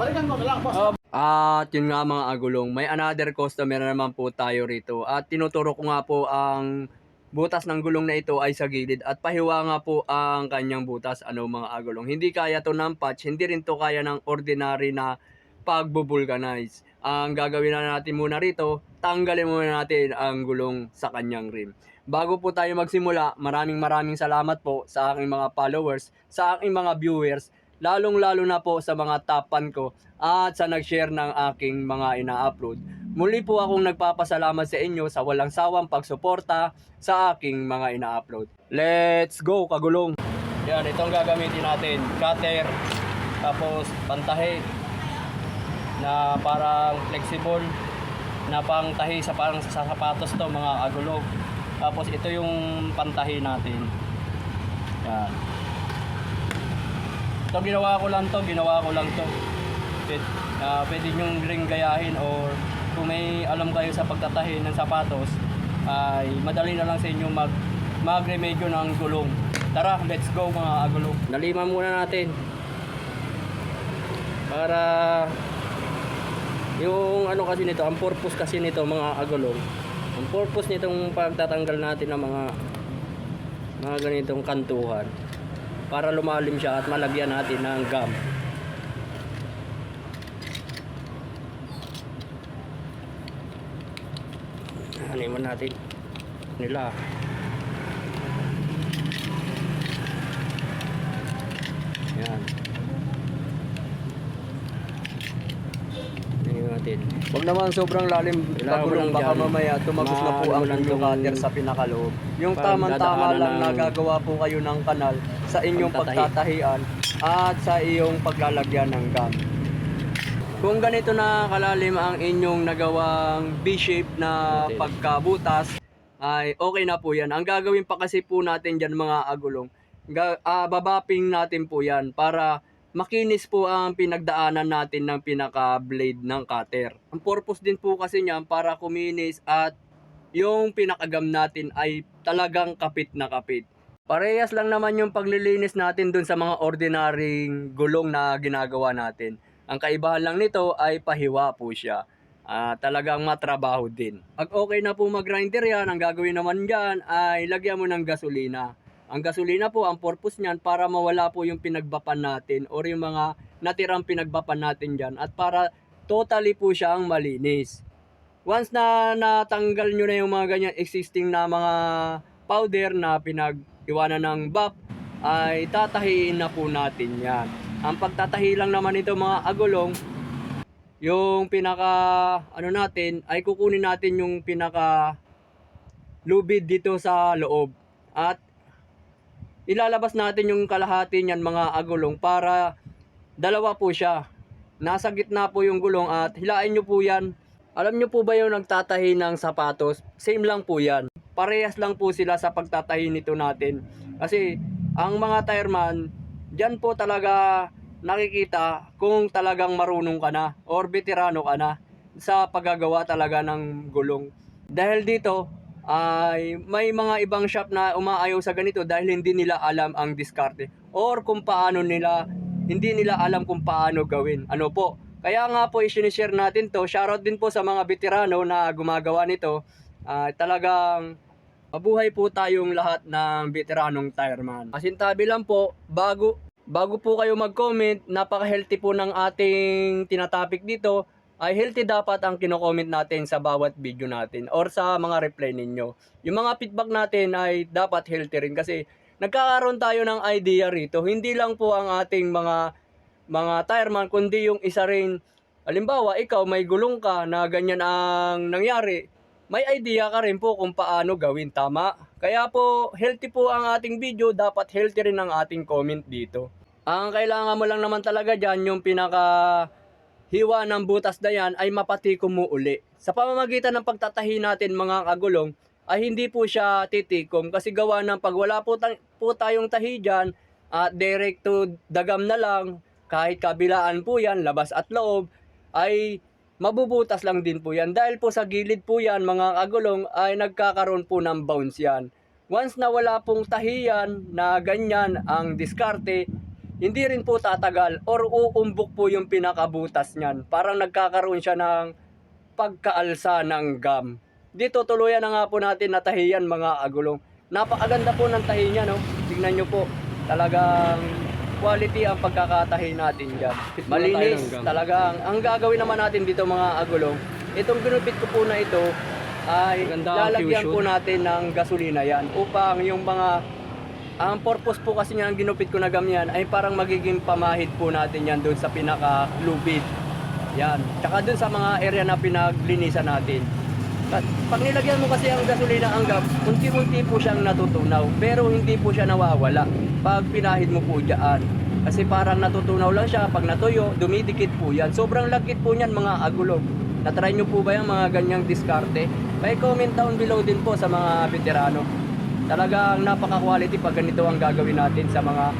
Balikan ko na lang, boss. Oh, At yun nga mga agulong, may another customer na naman po tayo rito. At tinuturo ko nga po ang butas ng gulong na ito ay sa gilid at pahiwa nga po ang kanyang butas ano mga agulong. Hindi kaya to ng patch, hindi rin to kaya ng ordinary na pagbubulganize. Ang gagawin na natin muna rito, tanggalin muna natin ang gulong sa kanyang rim. Bago po tayo magsimula, maraming maraming salamat po sa aking mga followers, sa aking mga viewers, lalong lalo na po sa mga tapan ko at sa nag-share ng aking mga ina-upload. Muli po akong nagpapasalamat sa inyo sa walang sawang pagsuporta sa aking mga ina-upload. Let's go, kagulong! Yan, itong gagamitin natin. Cutter, tapos pantahi na parang flexible na pangtahi sa parang sa sapatos to mga agulong. Tapos ito yung pantahi natin. Yan. Ito ginawa ko lang to, ginawa ko lang to. Pwede, uh, pwede nyo ring gayahin or kung may alam kayo sa pagtatahi ng sapatos, ay madali na lang sa inyo mag magremedyo ng gulong. Tara, let's go mga agulong. Naliman muna natin. Para yung ano kasi nito, ang purpose kasi nito mga agulong. Ang purpose nitong pagtatanggal natin ng mga mga ganitong kantuhan para lumalim siya at malagyan natin ng gum. Haniman natin nila. Yan. Haniman natin. Huwag naman sobrang lalim pagulong lang baka dyan. mamaya tumagos na po ang yung- cutter sa pinakaloob. Yung tamang-tama lang ng- nagagawa po kayo ng kanal sa inyong Pagtatahi. pagtatahian at sa iyong paglalagyan ng gum. Kung ganito na kalalim ang inyong nagawang B-shape na pagkabutas, ay okay na po yan. Ang gagawin pa kasi po natin dyan mga agulong, ga, ah, babaping natin po yan para makinis po ang pinagdaanan natin ng pinaka-blade ng cutter. Ang purpose din po kasi niyan para kuminis at yung pinakagam natin ay talagang kapit na kapit. Parehas lang naman yung paglilinis natin dun sa mga ordinaryong gulong na ginagawa natin. Ang kaibahan lang nito ay pahiwa po siya. Ah, talagang matrabaho din. Pag okay na po mag-grinder yan, ang gagawin naman dyan ay lagyan mo ng gasolina. Ang gasolina po, ang purpose niyan para mawala po yung pinagbapan natin or yung mga natirang pinagbapan natin dyan at para totally po siyang malinis. Once na natanggal nyo na yung mga ganyan existing na mga powder na pinag-iwanan ng BAP, ay tatahiin na po natin yan. Ang pagtatahi lang naman ito mga agulong, yung pinaka ano natin ay kukunin natin yung pinaka lubid dito sa loob at ilalabas natin yung kalahati niyan mga agulong para dalawa po siya. Nasa gitna po yung gulong at hilain nyo po yan. Alam nyo po ba yung nagtatahi ng sapatos? Same lang po yan. Parehas lang po sila sa pagtatahi nito natin. Kasi ang mga tireman, dyan po talaga nakikita kung talagang marunong ka na or veterano ka na sa paggagawa talaga ng gulong. Dahil dito, ay may mga ibang shop na umaayaw sa ganito dahil hindi nila alam ang diskarte or kung paano nila hindi nila alam kung paano gawin. Ano po? Kaya nga po i-share natin to. Shoutout din po sa mga veterano na gumagawa nito. Ah, talagang mabuhay po tayong lahat ng veteranong tireman. Asintabi lang po, bago bago po kayo mag-comment, napaka-healthy po ng ating tinatopic dito ay healthy dapat ang kino-comment natin sa bawat video natin or sa mga reply ninyo. Yung mga feedback natin ay dapat healthy rin kasi nagkakaroon tayo ng idea rito. Hindi lang po ang ating mga mga tireman kundi yung isa rin. Halimbawa ikaw may gulong ka na ganyan ang nangyari may idea ka rin po kung paano gawin. Tama. Kaya po healthy po ang ating video. Dapat healthy rin ang ating comment dito. Ang kailangan mo lang naman talaga dyan yung pinaka hiwa ng butas na yan ay mapatikom mo uli. Sa pamamagitan ng pagtatahi natin mga kagulong, ay hindi po siya titikom kasi gawa ng pag wala po, ta- po tayong tahi dyan, at direct to dagam na lang, kahit kabilaan po yan, labas at loob, ay mabubutas lang din po yan. Dahil po sa gilid po yan, mga kagulong, ay nagkakaroon po ng bounce yan. Once na wala pong tahiyan na ganyan ang diskarte, hindi rin po tatagal or uumbok po yung pinakabutas niyan. Parang nagkakaroon siya ng pagkaalsa ng gum. Dito tuluyan na nga po natin natahiyan mga agulong. Napakaganda po ng tahi niya no. Tingnan nyo po. Talagang quality ang pagkakatahi natin dyan. Malinis talagang. Ang gagawin naman natin dito mga agulong, itong ginupit ko po na ito ay Maganda ang lalagyan po natin ng gasolina yan upang yung mga ang purpose po kasi niya ng ginupit ko na gam yan ay parang magiging pamahid po natin yan doon sa pinaka lubid. Yan. Tsaka doon sa mga area na pinaglinisan natin. At pag nilagyan mo kasi ang gasolina ang gam, unti-unti po siyang natutunaw. Pero hindi po siya nawawala pag pinahid mo po dyan. Kasi parang natutunaw lang siya. Pag natuyo, dumidikit po yan. Sobrang lagkit po niyan mga agulog. Natry nyo po ba yung mga ganyang diskarte? May comment down below din po sa mga veterano. Talagang napaka-quality pag ganito ang gagawin natin sa mga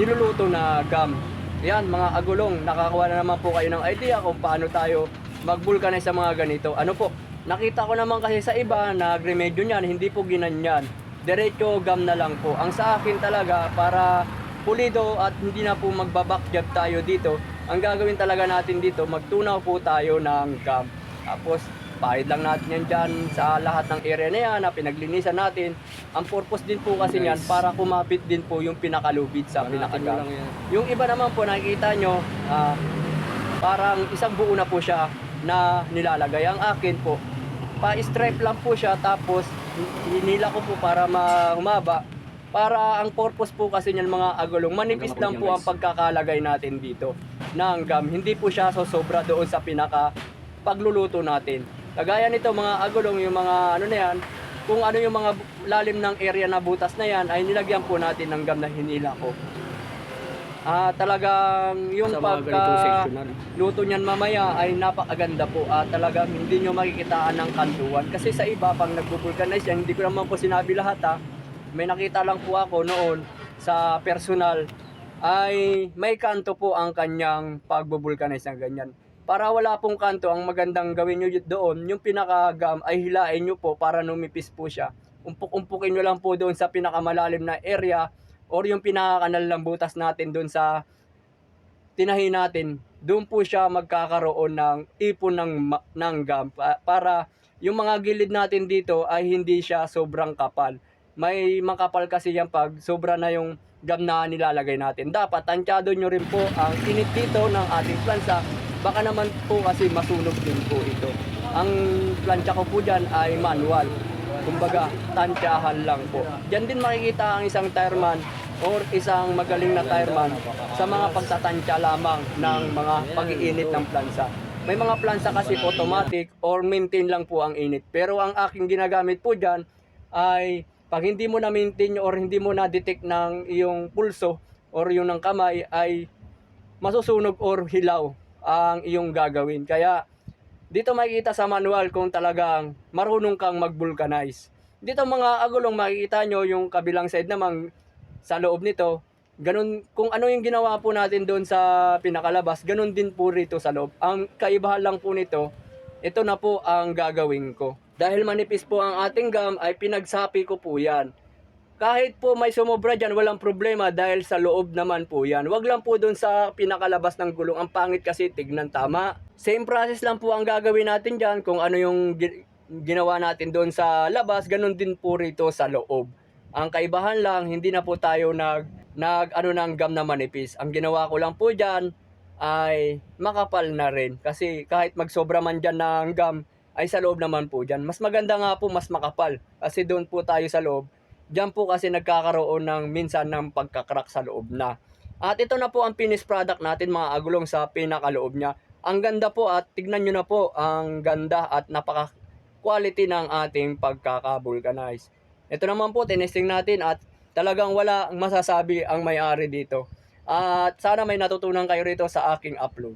niluluto na gum. Yan, mga agulong, nakakuha na naman po kayo ng idea kung paano tayo mag-vulcanize sa mga ganito. Ano po, nakita ko naman kasi sa iba, nag-remedyo niyan, hindi po ginanyan. Diretso gum na lang po. Ang sa akin talaga, para pulido at hindi na po magbabackjab tayo dito, ang gagawin talaga natin dito, magtunaw po tayo ng gum. Tapos, pahid lang natin yan dyan sa lahat ng area na yan na pinaglinisan natin. Ang purpose din po kasi Nice. para kumapit din po yung pinakalubid sa pinakagam. yan. Yung iba naman po nakikita nyo, ah, parang isang buo na po siya na nilalagay. Ang akin po, pa-stripe lang po siya tapos hinila ko po para ma- humaba. Para ang purpose po kasi niyan mga agulong, manipis lang po ang pagkakalagay natin dito ng gum. Hindi po siya sosobra doon sa pinaka pagluluto natin. Kagaya nito mga agulong, yung mga ano na yan, kung ano yung mga lalim ng area na butas na yan, ay nilagyan po natin ng gum na hinila ko. Ah, talagang yung Sa pagka luto niyan mamaya ay napakaganda po at talagang hindi nyo makikitaan ng kantuan. Kasi sa iba, pag nagpo-vulcanize yan, hindi ko naman po sinabi lahat ha. May nakita lang po ako noon sa personal ay may kanto po ang kanyang pagbo-vulcanize ng ganyan. Para wala pong kanto, ang magandang gawin nyo doon, yung pinakagam ay hilain nyo po para numipis po siya. Umpuk-umpukin nyo lang po doon sa pinakamalalim na area or yung pinakakanal ng butas natin doon sa tinahi natin, doon po siya magkakaroon ng ipon ng, ng gum pa- para yung mga gilid natin dito ay hindi siya sobrang kapal. May makapal kasi yan pag sobra na yung gum na nilalagay natin. Dapat tansyado nyo rin po ang init dito ng ating plansa. Baka naman po kasi masunog din po ito. Ang plancha ko po dyan ay manual. Kumbaga, tansyahan lang po. Diyan din makikita ang isang tireman or isang magaling na tireman sa mga pagtatansya lamang ng mga pag-iinit ng plansa. May mga plansa kasi automatic or maintain lang po ang init. Pero ang aking ginagamit po dyan ay pag hindi mo na maintain or hindi mo na detect ng iyong pulso or yung ng kamay ay masusunog or hilaw ang iyong gagawin. Kaya dito makikita sa manual kung talagang marunong kang mag-vulcanize. Dito mga agulong makikita nyo yung kabilang side naman sa loob nito. Ganun, kung ano yung ginawa po natin doon sa pinakalabas, ganun din po rito sa loob. Ang kaibahan lang po nito, ito na po ang gagawin ko. Dahil manipis po ang ating gum, ay pinagsapi ko po yan. Kahit po may sumobra dyan, walang problema dahil sa loob naman po yan. Wag lang po dun sa pinakalabas ng gulong. Ang pangit kasi tignan tama. Same process lang po ang gagawin natin dyan. Kung ano yung gi- ginawa natin doon sa labas, ganun din po rito sa loob. Ang kaibahan lang, hindi na po tayo nag, nag ano ng gum na manipis. Ang ginawa ko lang po dyan ay makapal na rin. Kasi kahit magsobra man dyan ng gum, ay sa loob naman po dyan. Mas maganda nga po mas makapal. Kasi doon po tayo sa loob. Diyan po kasi nagkakaroon ng minsan ng pagkakrak sa loob na. At ito na po ang finished product natin mga agulong sa pinakaloob niya. Ang ganda po at tignan nyo na po ang ganda at napaka quality ng ating pagkaka-vulcanize. Ito naman po, tinesting natin at talagang wala masasabi ang may-ari dito. At sana may natutunan kayo rito sa aking upload.